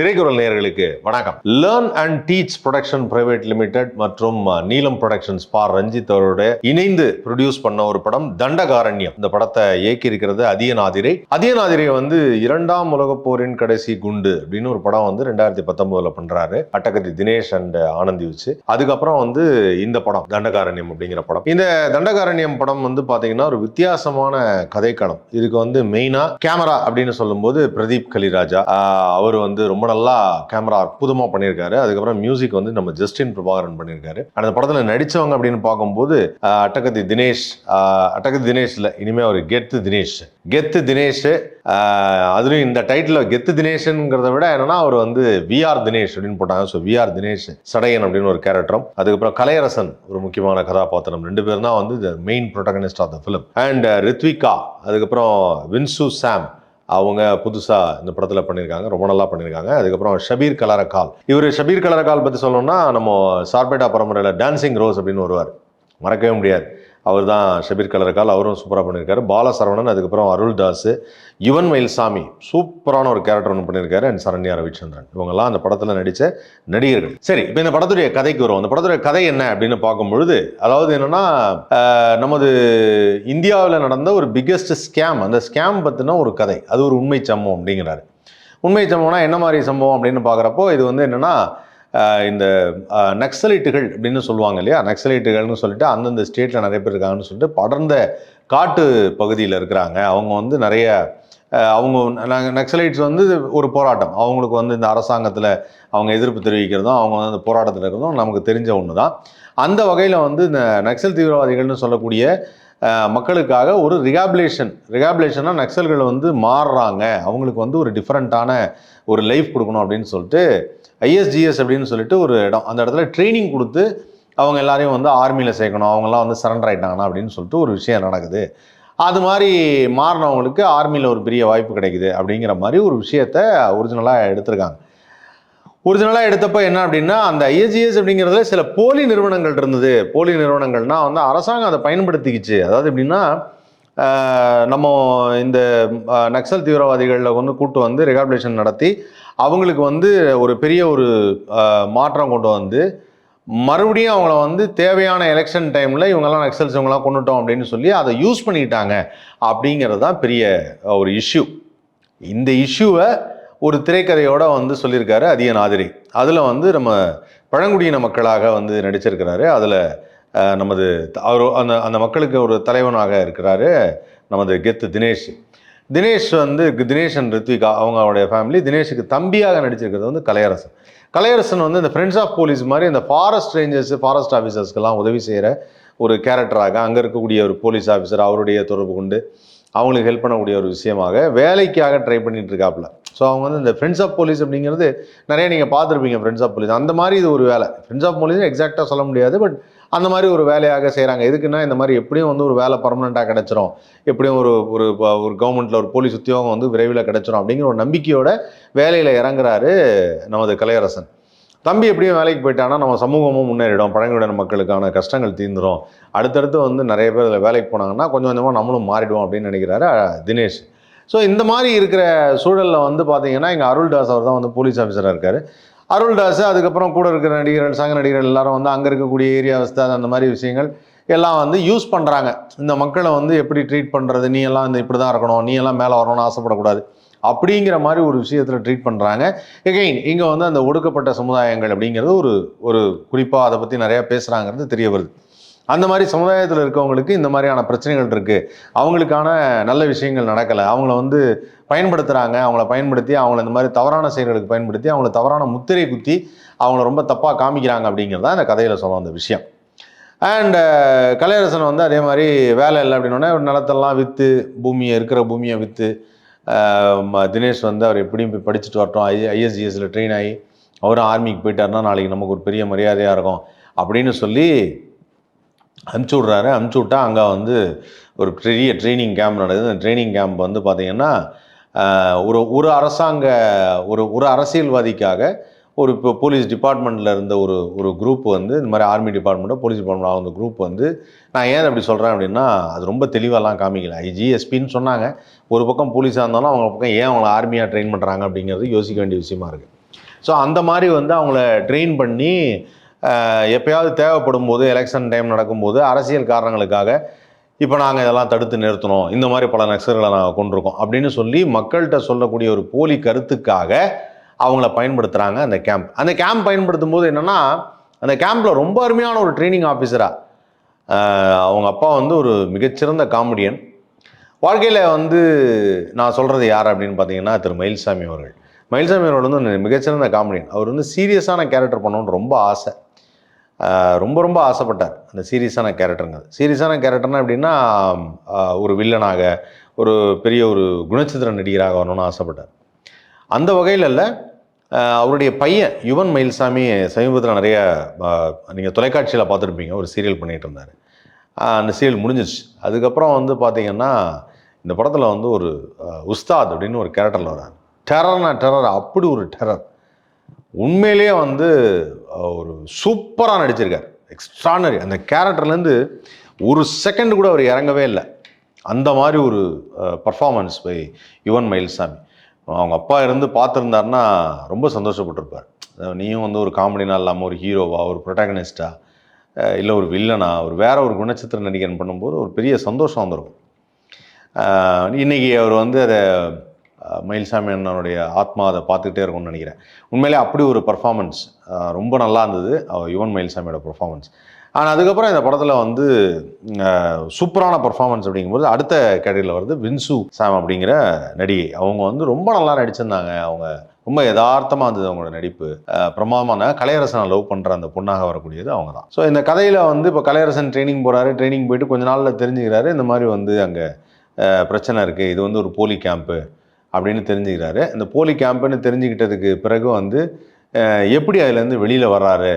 திரைக்குறள் நேர்களுக்கு வணக்கம். Learn and teach production private limited மற்றும் நீலம் ப்ரொடக்ஷன்ஸ் பார் ரஞ்சித் அவரோட இணைந்து ப்ரொடியூஸ் பண்ண ஒரு படம் தண்டகாரண்யம். இந்த படத்தை இயக்கி இருக்கிறது அதியநாதிரை. அதியநாதிரை வந்து இரண்டாம் உலக போரின் கடைசி குண்டு அப்படின்னு ஒரு படம் வந்து ரெண்டாயிரத்தி பத்தொன்பதுல பண்றாரு. அட்டகத்தி தினேஷ் அண்ட் ஆனந்தி வச்சு. அதுக்கப்புறம் வந்து இந்த படம் தண்டகாரண்யம் அப்படிங்கிற படம். இந்த தண்டகாரண்யம் படம் வந்து பாத்தீங்கன்னா ஒரு வித்தியாசமான கதைக்களம். இதுக்கு வந்து மெயினா கேமரா அப்படின்னு சொல்லும்போது பிரதீப் கலிராஜா. அவர் வந்து ரொம்ப நல்லா கேமரா புதுமா பண்ணியிருக்காரு. அதுக்கப்புறம் மியூசிக் வந்து நம்ம ஜஸ்டின் பிரபாகரன் பண்ணியிருக்காரு. அந்த படத்தில் நடித்தவங்க அப்படின்னு பார்க்கும்போது அட்டகத்தி தினேஷ் அட்டகத்தி தினேஷ் இல்லை இனிமேல் அவர் கெத்து தினேஷ். கெத்து தினேஷ் அதுலேயும் அதுலயும் இந்த டைட்டில் கெத்து தினேஷ்ங்கிறத விட என்னன்னா அவர் வந்து விஆர் தினேஷ் அப்படின்னு போட்டாங்க. ஸோ விஆர் தினேஷ் சடையன் அப்படின்னு ஒரு கேரக்டரும் அதுக்கப்புறம் கலையரசன் ஒரு முக்கியமான கதாபாத்திரம். ரெண்டு பேரும் தான் வந்து main protagonist of the film and Rithvika அதுக்கப்புறம் வின்சு சாம் அவங்க புதுசாக இந்த படத்தில் பண்ணியிருக்காங்க ரொம்ப நல்லா பண்ணியிருக்காங்க அதுக்கப்புறம் ஷபீர் கலரக்கால். இவர் ஷபீர் கலரக்கால் பற்றி சொல்லணும்னா நம்ம சார்பேட்டா பரம்பரையில் டான்சிங் ரோஸ் அப்படின்னு வருவார். மறக்கவே முடியாது. அவர் தான் ஷபீர் கலரக்கால் அவரும் சூப்பராக பண்ணியிருக்காரு பாலசரவணன் அதுக்கப்புறம் அருள்தாஸ் யுவன் மயில்சாமி சூப்பரான ஒரு கேரக்டர் ஒன்று பண்ணியிருக்காரு அண்ட் சரண்யா ரவிச்சந்திரன். இவங்கெல்லாம் அந்த படத்தில் நடித்த நடிகர்கள். சரி இப்போ இந்த படத்துடைய கதைக்கு வரும் அந்த படத்துடைய கதை என்ன அப்படின்னு பார்க்கும்பொழுது அதாவது என்னென்னா நமது இந்தியாவில் நடந்த ஒரு பிக்கெஸ்ட் ஸ்கேம் அந்த ஸ்கேம் பற்றின ஒரு கதை. அது ஒரு உண்மை சம்பவம் அப்படிங்கிறாரு. உண்மை சம்பவம்னா என்ன மாதிரி சம்பவம் அப்படின்னு பார்க்குறப்போ இது வந்து என்னன்னா இந்த நக்சலைட்டுகள் அப்படின்னு சொல்லுவாங்க இல்லையா? நக்சலைட்டுகள்னு சொல்லிட்டு அந்தந்த ஸ்டேட்டில் நிறைய பேர் இருக்காங்கன்னு சொல்லிட்டு படர்ந்த காட்டு பகுதியில் இருக்கிறாங்க. அவங்க வந்து நிறைய அவங்க நாங்கள் நக்சலைட்ஸ் வந்து ஒரு போராட்டம். அவங்களுக்கு வந்து இந்த அரசாங்கத்தில் அவங்க எதிர்ப்பு தெரிவிக்கிறதும் அவங்க வந்து அந்த போராட்டத்தில் இருக்கிறதும் நமக்கு தெரிஞ்ச ஒன்று தான் அந்த வகையில் வந்து இந்த நக்சல் தீவிரவாதிகள்னு சொல்லக்கூடிய மக்களுக்காக ஒரு ரிகாபிலேஷன் ரிகாபிலேஷன்னா நக்சல்கள் வந்து மாறுறாங்க. அவங்களுக்கு வந்து ஒரு டிஃப்ரெண்ட்டான ஒரு லைஃப் கொடுக்கணும் அப்படின்னு சொல்லிட்டு ஐஎஸ்ஜிஎஸ் அப்படின்னு சொல்லிட்டு ஒரு இடம். அந்த இடத்துல ட்ரைனிங் கொடுத்து அவங்க எல்லாரையும் வந்து ஆர்மியில் சேர்க்கணும். அவங்கெல்லாம் வந்து சரண்டர் ஆகிட்டாங்கன்னா அப்படின்னு சொல்லிட்டு ஒரு விஷயம் நடக்குது. அது மாதிரி மாறினவங்களுக்கு ஆர்மியில் ஒரு பெரிய வாய்ப்பு கிடைக்குது அப்படிங்கிற மாதிரி ஒரு விஷயத்த ஒரிஜினலாக எடுத்திருக்காங்க. ஒரிஜினலாக எடுத்தப்போ என்ன அப்படின்னா அந்த ஐஎஸ்ஜிஎஸ் அப்படிங்கிறதுல சில போலி நிறுவனங்கள் இருந்தது. போலி நிறுவனங்கள்னா வந்து அரசாங்கம் அதை பயன்படுத்திக்கிச்சு. அதாவது எப்படின்னா நம்ம இந்த நக்சல் தீவிரவாதிகளில் வந்து கூட்டு வந்து ரெகாபிலேஷன் நடத்தி அவங்களுக்கு வந்து ஒரு பெரிய ஒரு மாற்றம் கொண்டு வந்து மறுபடியும் அவங்கள வந்து தேவையான எலெக்ஷன் டைமில் இவங்கெல்லாம் நக்சல்ஸ் இவங்கெல்லாம் கொண்டுட்டோம் அப்படின்னு சொல்லி அதை யூஸ் பண்ணிக்கிட்டாங்க அப்படிங்கிறது தான் பெரிய ஒரு இஷ்யூ இந்த இஷ்யூவை ஒரு திரைக்கதையோட வந்து சொல்லியிருக்காரு அதிய நாதிரி அதில் வந்து நம்ம பழங்குடியின மக்களாக வந்து நடிச்சிருக்கிறாரு. அதில் நமது த- அவர் அந்த அந்த மக்களுக்கு ஒரு தலைவனாக இருக்கிறாரு நமது கெத்து தினேஷ். தினேஷ் வந்து தினேஷ் அண்ட் ரித்விகா அவங்களுடைய ஃபேமிலி தினேஷுக்கு தம்பியாக நடிச்சிருக்கிறது வந்து கலையரசன். கலையரசன் வந்து இந்த ஃப்ரெண்ட்ஸ் ஆஃப் போலீஸ் மாதிரி இந்த ஃபாரஸ்ட் ரேஞ்சர்ஸ் ஃபாரஸ்ட் ஆஃபீஸர்ஸ்க்கெல்லாம் உதவி செய்கிற ஒரு கேரக்டராக அங்கே இருக்கக்கூடிய ஒரு போலீஸ் ஆஃபீஸர் அவருடைய தொடர்பு கொண்டு அவங்களுக்கு ஹெல்ப் பண்ணக்கூடிய ஒரு விஷயமாக வேலைக்காக ட்ரை பண்ணிட்டு இருக்காப்புல. ஸோ அவங்க வந்து இந்த ஃப்ரெண்ட்ஸ் ஆஃப் போலீஸ் அப்படிங்கிறது நிறைய நீங்கள் பார்த்துருப்பீங்க ஃப்ரெண்ட்ஸ் ஆஃப் போலீஸ் அந்த மாதிரி இது ஒரு வேலை. ஃப்ரெண்ட்ஸ் ஆஃப் போலீஸ் எக்ஸாக்டாக சொல்ல முடியாது பட் அந்த மாதிரி ஒரு வேலையாக செய்கிறாங்க எதுக்குன்னா இந்த மாதிரி எப்படியும் வந்து ஒரு வேலை பர்மனெண்ட்டாக கிடச்சிரும். எப்படியும் ஒரு ஒரு ஒரு கவர்மெண்ட்டில் ஒரு போலீஸ் உத்தியோகம் வந்து விரைவில் கிடச்சிரும் அப்படிங்கிற ஒரு நம்பிக்கையோட வேலையில் இறங்குறாரு நமது கலையரசன். தம்பி எப்படியும் வேலைக்கு போயிட்டானா நம்ம சமூகமும் முன்னேறிடும். பழங்குடியின மக்களுக்கான கஷ்டங்கள் தீர்ந்துடும் அடுத்தடுத்து வந்து நிறைய பேர் வேலைக்கு போனாங்கன்னா கொஞ்சம் கொஞ்சமாக நம்மளும் மாறிடுவோம் அப்படின்னு நினைக்கிறாரு தினேஷ். ஸோ இந்த மாதிரி இருக்கிற சூழலில் வந்து பார்த்தீங்கன்னா எங்கள் அருள்தாஸ் அவர் தான் வந்து போலீஸ் ஆஃபீஸராக இருக்கார். அருள்தாஸ் அதுக்கப்புறம் கூட இருக்கிற நடிகர்கள் சங்க நடிகர்கள் எல்லாரும் வந்து அங்கே இருக்கக்கூடிய ஏரியா வசதி அந்த மாதிரி விஷயங்கள் எல்லாம் வந்து யூஸ் பண்ணுறாங்க இந்த மக்களை வந்து எப்படி ட்ரீட் பண்ணுறது நீ எல்லாம் இந்த இப்படி தான் இருக்கணும். நீ எல்லாம் மேலே வரணும்னு ஆசைப்படக்கூடாது. அப்படிங்கிற மாதிரி ஒரு விஷயத்தில் ட்ரீட் பண்ணுறாங்க எகெயின் இங்கே வந்து அந்த ஒடுக்கப்பட்ட சமுதாயங்கள் அப்படிங்கிறது ஒரு ஒரு குறிப்பாக அதை பற்றி நிறையா பேசுகிறாங்கிறது தெரிய வருது. அந்த மாதிரி சமுதாயத்தில் இருக்கவங்களுக்கு இந்த மாதிரியான பிரச்சனைகள் இருக்குது அவங்களுக்கான நல்ல விஷயங்கள் நடக்கலை. அவங்கள வந்து பயன்படுத்துகிறாங்க அவங்கள பயன்படுத்தி அவங்கள இந்த மாதிரி தவறான செயல்களுக்கு பயன்படுத்தி அவங்கள தவறான முத்திரை குத்தி அவங்கள ரொம்ப தப்பாக காமிக்கிறாங்க அப்படிங்கிறதா இந்த கதையில் சொல்ல வந்த விஷயம். அண்டு கலையரசன் வந்து அதே மாதிரி வேலை இல்லை அப்படின்னோடனே ஒரு நிலத்தெல்லாம் விற்று பூமியை இருக்கிற பூமியை விற்று தினேஷ் வந்து அவர் எப்படியும் போய் படிச்சுட்டு வரட்டும். ஐ ஐஎஸ்ஜிஎஸ்ல ட்ரெயின் ஆகி அவரும் ஆர்மிக்கு போயிட்டாருன்னா நாளைக்கு நமக்கு ஒரு பெரிய மரியாதையாக இருக்கும் அப்படின்னு சொல்லி அனுப்பிச்சி விட்றாரு அனுப்பிச்சி விட்டா அங்கே வந்து ஒரு பெரிய ட்ரைனிங் கேம்ப் நடக்குது. அந்த ட்ரைனிங் கேம்ப் வந்து பார்த்திங்கன்னா ஒரு ஒரு அரசாங்க ஒரு ஒரு அரசியல்வாதிக்காக ஒரு இப்போ போலீஸ் டிபார்ட்மெண்ட்டில் இருந்த ஒரு ஒரு குரூப் வந்து இந்த மாதிரி ஆர்மி டிபார்ட்மெண்ட்டோ போலீஸ் டிபார்ட்மெண்ட் அந்த குரூப் வந்து நான் ஏன் அப்படி சொல்கிறேன் அப்படின்னா அது ரொம்ப தெளிவாலாம் காமிக்கல. ஐஜிஎஸ்பின்னு சொன்னாங்க. ஒரு பக்கம் போலீஸாக இருந்தாலும் அவங்க பக்கம் ஏன் அவங்கள ஆர்மியாக ட்ரெயின் பண்ணுறாங்க அப்படிங்கிறது யோசிக்க வேண்டிய விஷயமா இருக்குது ஸோ அந்த மாதிரி வந்து அவங்கள ட்ரெயின் பண்ணி எப்பயாவது தேவைப்படும் போது எலெக்ஷன் டைம் நடக்கும்போது அரசியல் காரணங்களுக்காக இப்போ நாங்கள் இதெல்லாம் தடுத்து நிறுத்தணும் இந்த மாதிரி பல நக்சல்களை நாங்கள் கொண்டிருக்கோம். அப்படின்னு சொல்லி மக்கள்கிட்ட சொல்லக்கூடிய ஒரு போலி கருத்துக்காக அவங்கள பயன்படுத்துகிறாங்க அந்த கேம்ப் அந்த கேம்ப் பயன்படுத்தும் போது என்னென்னா அந்த கேம்பில் ரொம்ப அருமையான ஒரு ட்ரைனிங் ஆஃபீஸராக அவங்க அப்பா வந்து ஒரு மிகச்சிறந்த காமெடியன் வாழ்க்கையில் வந்து நான் சொல்கிறது யார் அப்படின்னு பார்த்தீங்கன்னா திரு மயில்சாமி அவர்கள். மயில்சாமி அவர்கள் வந்து மிகச்சிறந்த காமெடியன் அவர் வந்து சீரியஸான கேரக்டர் பண்ணணும்னு ரொம்ப ஆசை. ரொம்ப ரொம்ப ஆசைப்பட்டார் அந்த சீரியஸான கேரக்டருங்க. சீரியஸான கேரக்டர்னா எப்படின்னா ஒரு வில்லனாக ஒரு பெரிய ஒரு குணச்சித்திர நடிகராக வரணும்னு ஆசைப்பட்டார். அந்த வகையில் இல்லை அவருடைய பையன் யுவன் மயில்சாமி சமீபத்தில் நிறைய நீங்கள் தொலைக்காட்சியில் பார்த்துருப்பீங்க ஒரு சீரியல் பண்ணிகிட்டு இருந்தார். அந்த சீரியல் முடிஞ்சிருச்சு. அதுக்கப்புறம் வந்து பார்த்தீங்கன்னா இந்த படத்தில் வந்து ஒரு உஸ்தாத் அப்படின்னு ஒரு கேரக்டரில் வரார். டெரர்னா டெரர் அப்படி ஒரு டெரர். உண்மையிலேயே வந்து ஒரு சூப்பராக நடிச்சிருக்கார். எக்ஸ்ட்ரானரி அந்த கேரக்டர்லேருந்து ஒரு செகண்ட் கூட அவர் இறங்கவே இல்லை. அந்த மாதிரி ஒரு பர்ஃபார்மன்ஸ் பை யுவன் மயில்சாமி அவங்க அப்பா இருந்து பார்த்துருந்தாருன்னா ரொம்ப சந்தோஷப்பட்டிருப்பார். நீயும் வந்து ஒரு காமெடினா இல்லாமல் ஒரு ஹீரோவா ஒரு ப்ரொட்டாகனிஸ்டா இல்லை ஒரு வில்லனா ஒரு வேற ஒரு குணச்சித்திர நடிகன் பண்ணும்போது ஒரு பெரிய சந்தோஷம் வந்திருக்கும். இன்றைக்கி அவர் வந்து அதை மயில்சாமி அண்ணனுடைய ஆத்மா அதை பார்த்துக்கிட்டே இருக்கும்னு நினைக்கிறேன். உண்மையிலே அப்படி ஒரு பர்ஃபார்மன்ஸ் ரொம்ப நல்லா இருந்தது அவர் யுவன் மயில்சாமியோட பர்ஃபார்மன்ஸ் ஆனால் அதுக்கப்புறம் இந்த படத்தில் வந்து சூப்பரான பர்ஃபார்மன்ஸ் அப்படிங்கும்போது அடுத்த கேட்டகரியில் வருது வின்சு சாம் அப்படிங்கிற நடிகை. அவங்க வந்து ரொம்ப நல்லா நடிச்சிருந்தாங்க. அவங்க ரொம்ப யதார்த்தமாக இருந்தது அவங்களோட நடிப்பு. பிரமாதமான கலையரசனை லவ் பண்ணுற அந்த பொண்ணாக வரக்கூடியது அவங்க தான். ஸோ இந்த கதையில் வந்து இப்போ கலையரசன் ட்ரைனிங் போகிறாரு ட்ரைனிங் போயிட்டு கொஞ்ச நாளில் தெரிஞ்சுக்கிறாரு. இந்த மாதிரி வந்து அங்கே பிரச்சனை இருக்குது இது வந்து ஒரு போலி கேம்ப்பு அப்படின்னு தெரிஞ்சுக்கிறாரு. இந்த போலி கேம்ப்புன்னு தெரிஞ்சுக்கிட்டதுக்கு பிறகு வந்து எப்படி அதுலேருந்து வெளியில் வர்றாரு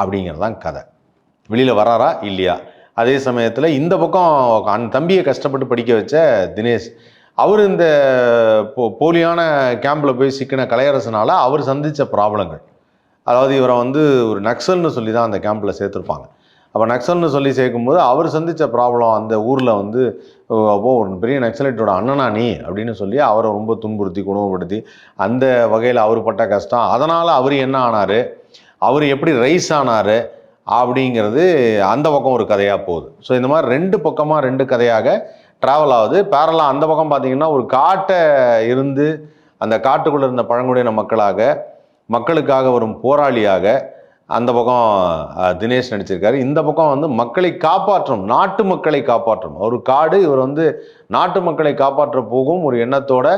அப்படிங்கிறது தான் கதை. வெளியில் வராரா இல்லையா? அதே சமயத்தில் இந்த பக்கம் அந்த தம்பியை கஷ்டப்பட்டு படிக்க வச்ச தினேஷ் அவர் இந்த போ போலியான கேம்பில் போய் சிக்கின கலையரசனால் அவர் சந்தித்த ப்ராப்ளங்கள். அதாவது இவரை வந்து ஒரு நக்சல்னு சொல்லி தான் அந்த கேம்பில் சேர்த்துருப்பாங்க. அப்போ நக்சல்னு சொல்லி சேர்க்கும்போது அவர் சந்தித்த ப்ராப்ளம் அந்த ஊரில் வந்து ஓ, அப்போ ஒரு பெரிய நக்சலைட்டோட அண்ணனா நீ அப்படின்னு சொல்லி அவரை ரொம்ப துன்புறுத்தி குணப்படுத்தி அந்த வகையில் அவர் பட்ட கஷ்டம். அதனால் அவர் என்ன ஆனார்? அவர் எப்படி ரைஸ் ஆனார்? அப்படிங்கிறது அந்த பக்கம் ஒரு கதையாக போகுது. ஸோ இந்த மாதிரி ரெண்டு பக்கமாக ரெண்டு கதையாக ட்ராவல் ஆகுது. பேரலாக அந்த பக்கம் பார்த்தீங்கன்னா ஒரு காட்டை இருந்து அந்த காட்டுக்குள்ளே இருந்த பழங்குடியின மக்களாக மக்களுக்காக வரும் போராளியாக அந்த பக்கம் தினேஷ் நடிச்சிருக்காரு. இந்த பக்கம் வந்து மக்களை காப்பாற்றும் நாட்டு மக்களை காப்பாற்றும். ஒரு காடு இவர் வந்து நாட்டு மக்களை காப்பாற்ற போகும் ஒரு எண்ணத்தோட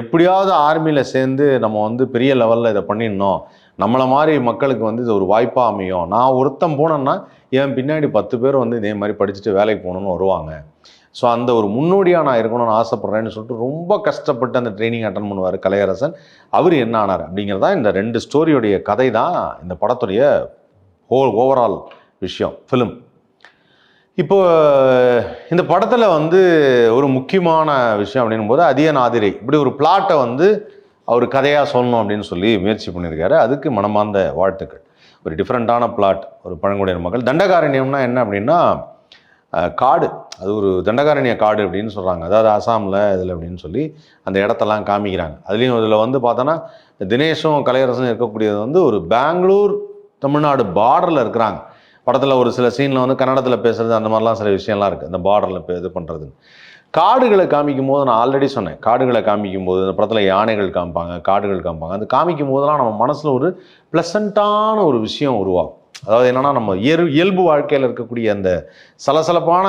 எப்படியாவது ஆர்மியில் சேர்ந்து நம்ம வந்து பெரிய லெவலில் இதை பண்ணிடணும். நம்மளை மாதிரி மக்களுக்கு வந்து இது ஒரு வாய்ப்பாக அமையும். நான் ஒருத்தன் போனேன்னா என் பின்னாடி பத்து பேர் வந்து இதே மாதிரி படிச்சுட்டு வேலைக்கு போகணுன்னு வருவாங்க. ஸோ அந்த ஒரு முன்னோடியாக நான் இருக்கணும்னு ஆசைப்பட்றேன்னு சொல்லிட்டு ரொம்ப கஷ்டப்பட்டு அந்த ட்ரைனிங் அட்டன் பண்ணுவார் கலையரசன். அவர் என்ன ஆனார் அப்படிங்கிறதா இந்த ரெண்டு ஸ்டோரியுடைய கதை தான் இந்த படத்துடைய ஹோல் ஓவரால் விஷயம் ஃபிலிம் இப்போ இந்த படத்தில் வந்து ஒரு முக்கியமான விஷயம் அப்படின்னும் போது அதிய நாதிரை இப்படி ஒரு பிளாட்டை வந்து அவர் கதையாக சொல்லணும் அப்படின்னு சொல்லி முயற்சி பண்ணியிருக்காரு. அதுக்கு மனமார்ந்த வாழ்த்துக்கள். ஒரு டிஃப்ரெண்ட்டான பிளாட் ஒரு பழங்குடியின மக்கள் தண்டகாரண்யம்னா என்ன அப்படின்னா காடு. அது ஒரு தண்டகாரண்ய காடு அப்படின்னு சொல்கிறாங்க அதாவது அசாமில் இதில் அப்படின்னு சொல்லி அந்த இடத்தெல்லாம் காமிக்கிறாங்க. அதுலேயும் இதில் வந்து பார்த்தோன்னா தினேஷும் கலையரசும் இருக்கக்கூடியது வந்து ஒரு பெங்களூர் தமிழ்நாடு பார்டரில் இருக்கிறாங்க. படத்தில் ஒரு சில சீனில் வந்து கன்னடத்தில் பேசுறது அந்த மாதிரிலாம் சில விஷயம்லாம் இருக்குது அந்த பார்டரில் இது பண்ணுறது காடுகளை காமிக்கும் போது நான் ஆல்ரெடி சொன்னேன். காடுகளை காமிக்கும் போது இந்த படத்தில் யானைகள் காமிப்பாங்க காடுகள் காமிப்பாங்க. அந்த காமிக்கும் போதெல்லாம் நம்ம மனசில் ஒரு ப்ளசண்ட்டான ஒரு விஷயம் உருவாகும். அதாவது என்னென்னா நம்ம இயல் இயல்பு வாழ்க்கையில் இருக்கக்கூடிய அந்த சலசலப்பான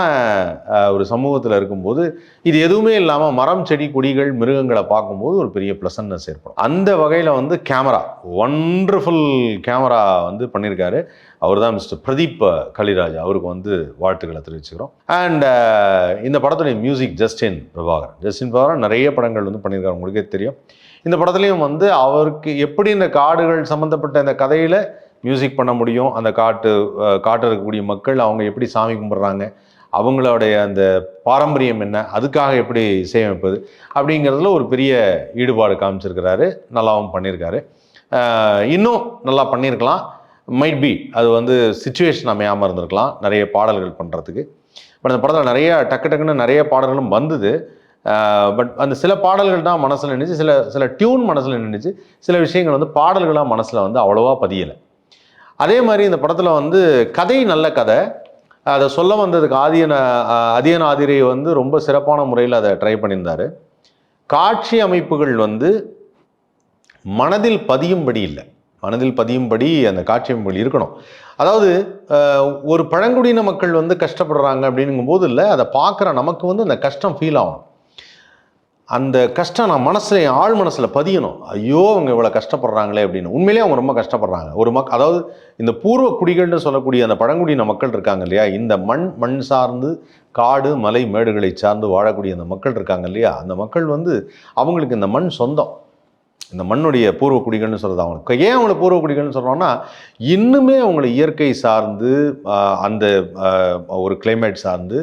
ஒரு சமூகத்தில் இருக்கும்போது இது எதுவுமே இல்லாமல் மரம் செடி கொடிகள் மிருகங்களை பார்க்கும்போது ஒரு பெரிய ப்ளசன்னஸ் ஏற்படும். அந்த வகையில் வந்து கேமரா ஒண்டர்ஃபுல் கேமரா வந்து பண்ணியிருக்காரு அவர் தான் மிஸ்டர் பிரதீப் கலிராஜ் அவருக்கு வந்து வாழ்த்துக்களை தெரிவிச்சுக்கிறோம். அண்ட் இந்த படத்துடைய மியூசிக் ஜஸ்டின் பிரபாகரன் ஜஸ்டின் பிரபாகரன் நிறைய படங்கள் வந்து பண்ணியிருக்காரு உங்களுக்கே தெரியும். இந்த படத்துலையும் வந்து அவருக்கு எப்படி இந்த காடுகள் சம்மந்தப்பட்ட இந்த கதையில் மியூசிக் பண்ண முடியும். அந்த காட்டு காட்டில் இருக்கக்கூடிய மக்கள் அவங்க எப்படி சாமி கும்பிட்றாங்க அவங்களுடைய அந்த பாரம்பரியம் என்ன அதுக்காக எப்படி இசையமைப்பது அப்படிங்கிறதுல ஒரு பெரிய ஈடுபாடு காமிச்சிருக்கிறாரு. நல்லாவும் பண்ணியிருக்காரு இன்னும் நல்லா பண்ணியிருக்கலாம் மைட் பி அது வந்து சுச்சுவேஷன் அமையாமல் இருந்திருக்கலாம். நிறைய பாடல்கள் பண்ணுறதுக்கு பட் அந்த படத்தில் நிறைய டக்கு டக்குன்னு நிறைய பாடல்களும் வந்தது. பட் அந்த சில பாடல்கள் தான் மனசில் நின்றுச்சு சில சில டியூன் மனசில் நின்றுச்சு சில விஷயங்கள் வந்து பாடல்களாக மனசில் வந்து அவ்வளோவா பதியலை. அதே மாதிரி இந்த படத்தில் வந்து கதை நல்ல கதை. அதை சொல்ல வந்ததுக்கு ஆதியன அதியன ஆதிரியை ஆதிரை வந்து ரொம்ப சிறப்பான முறையில் அதை ட்ரை பண்ணியிருந்தார். காட்சி அமைப்புகள் வந்து மனதில் பதியும்படி இல்லை. மனதில் பதியும்படி அந்த காட்சி அமைப்புகள் இருக்கணும். அதாவது ஒரு பழங்குடியின மக்கள் வந்து கஷ்டப்படுறாங்க அப்படிங்கும்போது இல்லை அதை பார்க்குற நமக்கு வந்து அந்த கஷ்டம் ஃபீல் ஆகும் அந்த கஷ்டம் நான் மனசில் என் ஆழ் மனசில் பதியணும். ஐயோ அவங்க இவ்வளோ கஷ்டப்படுறாங்களே அப்படின்னு. உண்மையிலேயே அவங்க ரொம்ப கஷ்டப்படுறாங்க. ஒரு மக் அதாவது இந்த பூர்வ குடிகள்னு சொல்லக்கூடிய அந்த பழங்குடியின மக்கள் இருக்காங்க இல்லையா? இந்த மண் மண் சார்ந்து காடு மலை மேடுகளை சார்ந்து வாழக்கூடிய அந்த மக்கள் இருக்காங்க இல்லையா? அந்த மக்கள் வந்து அவங்களுக்கு இந்த மண் சொந்தம். இந்த மண்ணுடைய பூர்வ குடிகள்னு சொல்கிறது அவங்களுக்கு. ஏன் அவங்கள பூர்வ குடிகள்னு சொல்கிறோன்னா இன்னுமே அவங்களை இயற்கை சார்ந்து அந்த ஒரு கிளைமேட் சார்ந்து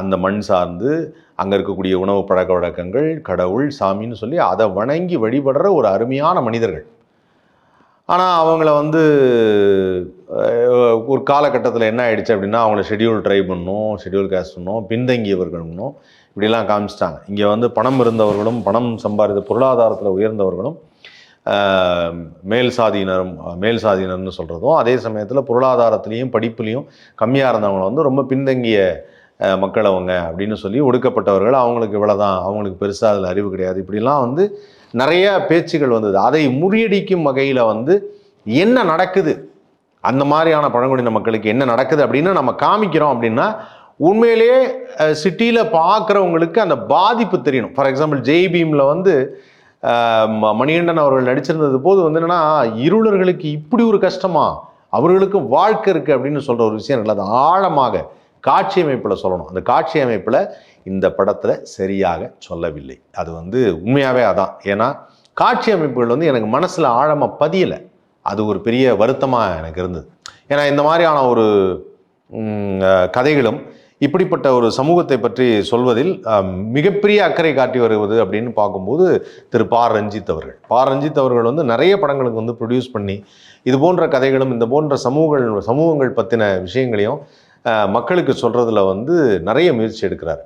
அந்த மண் சார்ந்து அங்கே இருக்கக்கூடிய உணவு பழக்க வழக்கங்கள் கடவுள் சாமின்னு சொல்லி அதை வணங்கி வழிபடுற ஒரு அருமையான மனிதர்கள். ஆனால் அவங்கள வந்து ஒரு காலகட்டத்தில் என்ன ஆயிடுச்சு அப்படின்னா அவங்கள ஷெடியூல் ட்ரை பண்ணும் ஷெடியூல் கேஸ்ட் பண்ணும் பின்தங்கியவர்களும் இப்படிலாம் காமிச்சிட்டாங்க. இங்கே வந்து பணம் இருந்தவர்களும் பணம் சம்பாதித்த பொருளாதாரத்தில் உயர்ந்தவர்களும் மேல் சாதியினரும் மேல் சாதியினர்னு சொல்கிறதும் அதே சமயத்தில் பொருளாதாரத்துலேயும் படிப்புலேயும் கம்மியாக இருந்தவங்களை வந்து ரொம்ப பின்தங்கிய மக்கள் அவங்க அப்படின்னு சொல்லி ஒடுக்கப்பட்டவர்கள் அவங்களுக்கு இவ்வளோதான் அவங்களுக்கு பெருசாக அதில் அறிவு கிடையாது. இப்படிலாம் வந்து நிறைய பேச்சுகள் வந்தது. அதை முறியடிக்கும் வகையில் வந்து என்ன நடக்குது? அந்த மாதிரியான பழங்குடியின மக்களுக்கு என்ன நடக்குது அப்படின்னு நம்ம காமிக்கிறோம் அப்படின்னா உண்மையிலேயே சிட்டியில் பார்க்குறவங்களுக்கு அந்த பாதிப்பு தெரியணும். ஃபார் எக்ஸாம்பிள் ஜெய் பீமில் வந்து ம- மணிகண்டன் அவர்கள் நடிச்சிருந்தது போது வந்து என்னென்னா இருளர்களுக்கு இப்படி ஒரு கஷ்டமா அவர்களுக்கும் வாழ்க்கை இருக்குது அப்படின்னு சொல்கிற ஒரு விஷயம் இல்லை அது ஆழமாக காட்சி அமைப்பில் சொல்லணும். அந்த காட்சி அமைப்பில் இந்த படத்தில் சரியாக சொல்லவில்லை. அது வந்து உண்மையாகவே அதான். ஏன்னா காட்சி அமைப்புகள் வந்து எனக்கு மனசில் ஆழமாக பதியலை. அது ஒரு பெரிய வருத்தமாக எனக்கு இருந்தது. ஏன்னா இந்த மாதிரியான ஒரு கதைகளும் இப்படிப்பட்ட ஒரு சமூகத்தை பற்றி சொல்வதில் மிகப்பெரிய அக்கறை காட்டி வருவது அப்படின்னு பார்க்கும்போது திரு பா. ரஞ்சித் அவர்கள். பா. ரஞ்சித் அவர்கள் வந்து நிறைய படங்களுக்கு வந்து ப்ரொடியூஸ் பண்ணி இது போன்ற கதைகளும் இந்த போன்ற சமூகங்கள் சமூகங்கள் பற்றின விஷயங்களையும் மக்களுக்கு சொல்கிறதுல வந்து நிறைய முயற்சி எடுக்கிறார்.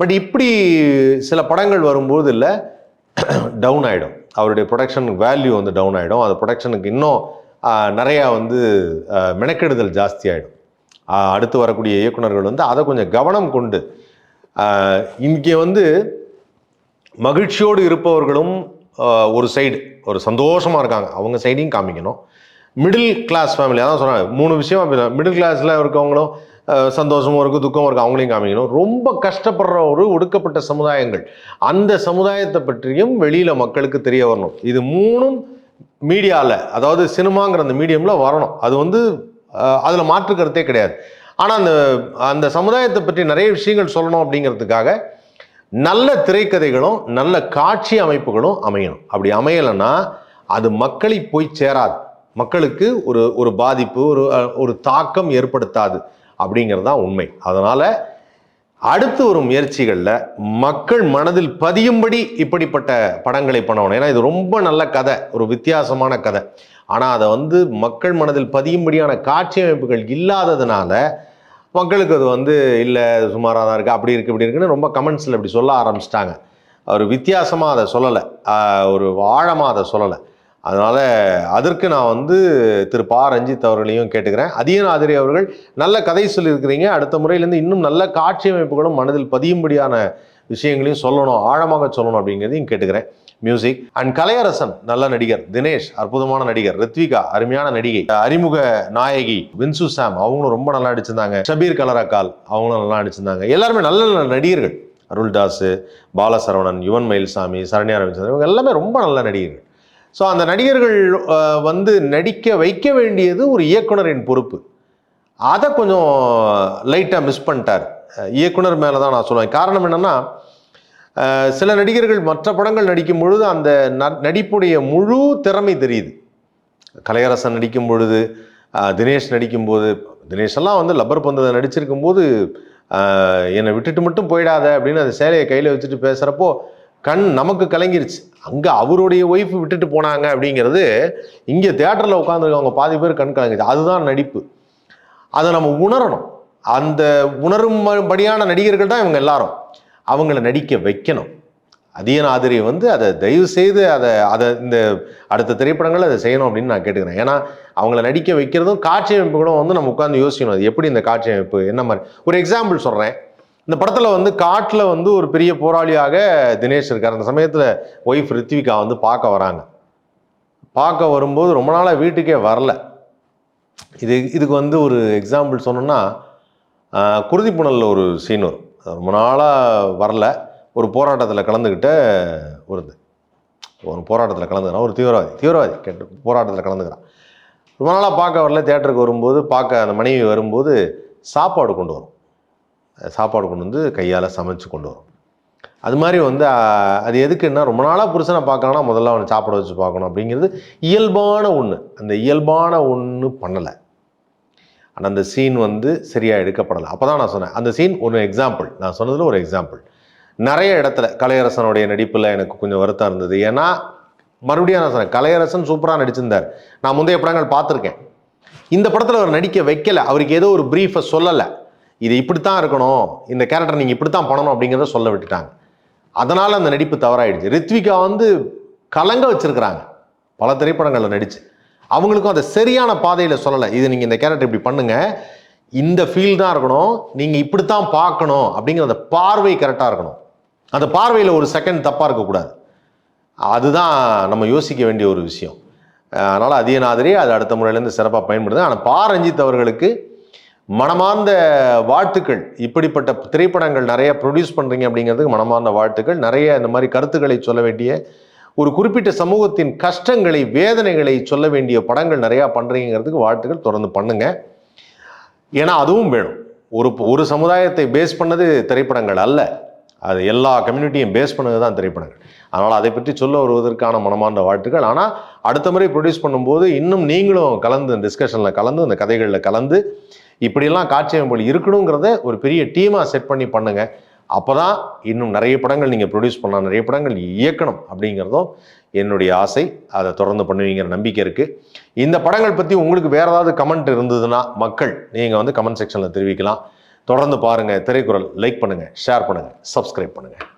பட் இப்படி சில படங்கள் வரும்போது இல்லை டவுன் ஆகிடும் அவருடைய ப்ரொடக்ஷன் வேல்யூ வந்து டவுன் ஆகிடும் அந்த ப்ரொடக்ஷனுக்கு இன்னும் நிறையா வந்து மெனக்கெடுதல் ஜாஸ்தி ஆகிடும் அடுத்து வரக்கூடிய இயக்குனர்கள் வந்து அதை கொஞ்சம் கவனம் கொண்டு இங்கே வந்து மகிழ்ச்சியோடு இருப்பவர்களும் ஒரு சைடு ஒரு சந்தோஷமாக இருக்காங்க. அவங்க சைடையும் காமிக்கணும். மிடில் கிளாஸ் ஃபேமிலி அதான் சொன்னாங்க மூணு விஷயம் மிடில் கிளாஸில் இருக்கவங்களும் சந்தோஷமும் இருக்கும் துக்கமும் இருக்கும் அவங்களையும் காமிக்கணும். ரொம்ப கஷ்டப்படுற ஒரு ஒடுக்கப்பட்ட சமுதாயங்கள். அந்த சமுதாயத்தை பற்றியும் வெளியில் மக்களுக்கு தெரிய வரணும். இது மூணும் மீடியாவில் அதாவது சினிமாங்கிற அந்த மீடியமில் வரணும். அது வந்து அதில் மாற்றுக்கிறதே கிடையாது. ஆனால் அந்த அந்த சமுதாயத்தை பற்றி நிறைய விஷயங்கள் சொல்லணும் அப்படிங்கிறதுக்காக நல்ல திரைக்கதைகளும் நல்ல காட்சி அமைப்புகளும் அமையணும். அப்படி அமையலைன்னா அது மக்களை போய் சேராது. மக்களுக்கு ஒரு ஒரு பாதிப்பு ஒரு ஒரு தாக்கம் ஏற்படுத்தாது அப்படிங்கிறது தான் உண்மை. அதனால் அடுத்து வரும் முயற்சிகளில் மக்கள் மனதில் பதியும்படி இப்படிப்பட்ட படங்களை பண்ணணும். ஏன்னா இது ரொம்ப நல்ல கதை ஒரு வித்தியாசமான கதை. ஆனால் அதை வந்து மக்கள் மனதில் பதியும்படியான காட்சி அமைப்புகள் இல்லாததுனால மக்களுக்கு அது வந்து இல்லை சுமாராக தான் இருக்குது அப்படி இருக்குது இப்படி இருக்குன்னு ரொம்ப கமெண்ட்ஸில் இப்படி சொல்ல ஆரம்பிச்சிட்டாங்க. ஒரு வித்தியாசமாக அதை சொல்லலை. ஒரு ஆழமாக அதை சொல்லலை. அதனால் அதற்கு நான் வந்து திரு பா. ரஞ்சித் அவர்களையும் கேட்டுக்கிறேன். அதிக ஆதிரி அவர்கள் நல்ல கதை சொல்லியிருக்கிறீங்க. அடுத்த முறையிலேருந்து இன்னும் நல்ல காட்சி அமைப்புகளும் மனதில் பதியும்படியான விஷயங்களையும் சொல்லணும் ஆழமாக சொல்லணும் அப்படிங்கிறதையும் கேட்டுக்கிறேன். மியூசிக் அண்ட் கலையரசன் நல்ல நடிகர். தினேஷ் அற்புதமான நடிகர். ரித்விகா அருமையான நடிகை. அறிமுக நாயகி வின்சு சாம் அவங்களும் ரொம்ப நல்லா நடிச்சிருந்தாங்க. ஷபீர் கலரக்கால் அவங்களும் நல்லா நடிச்சிருந்தாங்க. எல்லாருமே நல்ல நல்ல நடிகர்கள். அருள்தாஸ் பாலசரவணன் யுவன் மயில்சாமி சரண்யா ரவிச்சந்திரன் இவங்க எல்லாமே ரொம்ப நல்ல நடிகர்கள். ஸோ அந்த நடிகர்கள் வந்து நடிக்க வைக்க வேண்டியது ஒரு இயக்குனரின் பொறுப்பு. அதை கொஞ்சம் லைட்டாக மிஸ் பண்ணிட்டார். இயக்குனர் மேலே தான் நான் சொல்லுவேன். காரணம் என்னென்னா சில நடிகர்கள் மற்ற படங்கள் நடிக்கும் பொழுது அந்த நடிப்புடைய முழு திறமை தெரியுது. கலையரசன் நடிக்கும் பொழுது தினேஷ் நடிக்கும்போது தினேஷெல்லாம் வந்து லப்பர் பந்து நடிச்சிருக்கும் போது என்னை விட்டுட்டு மட்டும் போயிடாத அப்படின்னு அந்த சேலையை கையில் வச்சுட்டு பேசுகிறப்போ கண் நமக்கு கலங்கிருச்சு. அங்கே அவருடைய ஒய்ஃப் விட்டுட்டு போனாங்க அப்படிங்கிறது இங்கே தேட்டரில் உட்காந்துருக்கவங்க பாதி பேர் கண் கலங்கிச்சு அதுதான் நடிப்பு. அதை நம்ம உணரணும். அந்த உணரும்படியான நடிகர்கள் தான் இவங்க எல்லாரும். அவங்கள நடிக்க வைக்கணும். அதியநாதிரி வந்து அதை தயவு செய்து அதை அதை இந்த அடுத்த திரைப்படங்கள் அதை செய்யணும் அப்படின்னு நான் கேட்டுக்கிறேன். ஏன்னா அவங்கள நடிக்க வைக்கிறதும் காட்சி அமைப்பு கூட வந்து நம்ம உட்காந்து யோசிக்கணும். அது எப்படி இந்த காட்சி அமைப்பு என்ன மாதிரி. ஒரு எக்ஸாம்பிள் சொல்கிறேன் இந்த படத்தில் வந்து காட்டில் வந்து ஒரு பெரிய போராளியாக தினேஷ் இருக்கார். அந்த சமயத்தில் ஒய்ஃப் ரித்விகா வந்து பார்க்க வராங்க. பார்க்க வரும்போது ரொம்ப நாளாக வீட்டுக்கே வரல. இது இதுக்கு வந்து ஒரு எக்ஸாம்பிள் சொன்னோன்னா குருதிப்புணலில் ஒரு சீன் வரும். ரொம்ப நாளாக வரல. ஒரு போராட்டத்தில் கலந்துக்கிட்ட ஒரு ஒரு போராட்டத்தில் கலந்துக்கிறான். ஒரு தீவிரவாதி தீவிரவாதி கேட்டு போராட்டத்தில் கலந்துக்கிறான். ரொம்ப நாளாக பார்க்க வரல. தேட்டருக்கு வரும்போது பார்க்க அந்த மனைவி வரும்போது சாப்பாடு கொண்டு வரும். சாப்பாடு கொண்டு வந்து கையால் சமைச்சு கொண்டு வரும். அது மாதிரி வந்து அது எதுக்குன்னா ரொம்ப நாளாக புருஷனை பார்க்கணும்னா முதல்ல அவனை சாப்பிட வச்சு பார்க்கணும் அப்படிங்கிறது இயல்பான ஒன்று அந்த இயல்பான ஒன்று பண்ணலை. ஆனால் அந்த சீன் வந்து சரியாக எடுக்கப்படலை. அப்போ தான் நான் சொன்னேன். அந்த சீன் ஒரு எக்ஸாம்பிள் நான் சொன்னதில் ஒரு எக்ஸாம்பிள் நிறைய இடத்துல கலையரசனுடைய நடிப்பில் எனக்கு கொஞ்சம் வருத்தம் இருந்தது. ஏன்னா மறுபடியும் நான் சொன்னேன் கலையரசன் சூப்பராக நடிச்சிருந்தார். நான் முந்தைய படங்கள் பார்த்துருக்கேன். இந்த படத்தில் அவர் நடிக்க வைக்கல. அவருக்கு ஏதோ ஒரு ப்ரீஃபை சொல்லலை. இது இப்படித்தான் இருக்கணும். இந்த கேரக்டர் நீங்கள் இப்படித்தான் பண்ணணும் அப்படிங்கிறத சொல்ல விட்டுட்டாங்க. அதனால் அந்த நடிப்பு தவறாயிடுச்சு. ரித்விகா வந்து கலங்க வச்சுருக்கிறாங்க. பல திரைப்படங்களில் நடிச்சு. அவங்களுக்கும் அதை சரியான பாதையில் சொல்லலை. இது நீங்கள் இந்த கேரக்டர் இப்படி பண்ணுங்க. இந்த ஃபீல் தான் இருக்கணும். நீங்கள் இப்படித்தான் பார்க்கணும் அப்படிங்கிற அந்த பார்வை கரெக்டாக இருக்கணும். அந்த பார்வையில் ஒரு செகண்ட் தப்பாக இருக்கக்கூடாது. அதுதான் நம்ம யோசிக்க வேண்டிய ஒரு விஷயம். அதனால் அதே மாதிரி அது அடுத்த முறையிலேருந்து சிறப்பாக பயன்படுது. ஆனால் பா ரஞ்சித் அவர்களுக்கு மனமார்ந்த வாழ்த்துக்கள். இப்படிப்பட்ட திரைப்படங்கள் நிறைய ப்ரொடியூஸ் பண்ணுறீங்க அப்படிங்கிறதுக்கு மனமார்ந்த வாழ்த்துக்கள். நிறைய இந்த மாதிரி கருத்துக்களை சொல்ல வேண்டிய ஒரு குறிப்பிட்ட சமூகத்தின் கஷ்டங்களை வேதனைகளை சொல்ல வேண்டிய படங்கள் நிறையா பண்ணுறீங்கிறதுக்கு வாழ்த்துக்கள் தொடர்ந்து பண்ணுங்க. ஏன்னா அதுவும் வேணும். ஒரு ஒரு சமுதாயத்தை பேஸ் பண்ணது திரைப்படங்கள் அல்ல. அது எல்லா கம்யூனிட்டியும் பேஸ் பண்ணது தான் திரைப்படங்கள். அதனால் அதை பற்றி சொல்ல வருவதற்கான மனமார்ந்த வாழ்த்துக்கள். ஆனால் அடுத்த முறை ப்ரொடியூஸ் பண்ணும்போது இன்னும் நீங்களும் கலந்து டிஸ்கஷனில் கலந்து அந்த கதைகளில் கலந்து இப்படியெல்லாம் காட்சி அமைப்புகள் இருக்கணுங்கிறத ஒரு பெரிய டீமாக செட் பண்ணி பண்ணுங்கள் அப்போ தான் இன்னும் நிறைய படங்கள் நீங்கள் ப்ரொடியூஸ் பண்ணலாம் நிறைய படங்கள் இயக்கணும் அப்படிங்கிறதும் என்னுடைய ஆசை. அதை தொடர்ந்து பண்ணுவீங்கிற நம்பிக்கை இருக்குது இந்த படங்கள் பற்றி உங்களுக்கு வேறு ஏதாவது கமெண்ட் இருந்ததுன்னா மக்கள் நீங்கள் வந்து கமெண்ட் செக்ஷனில் தெரிவிக்கலாம். தொடர்ந்து பாருங்கள் திரைக்குறள் லைக் பண்ணுங்கள் ஷேர் பண்ணுங்கள் சப்ஸ்கிரைப் பண்ணுங்கள்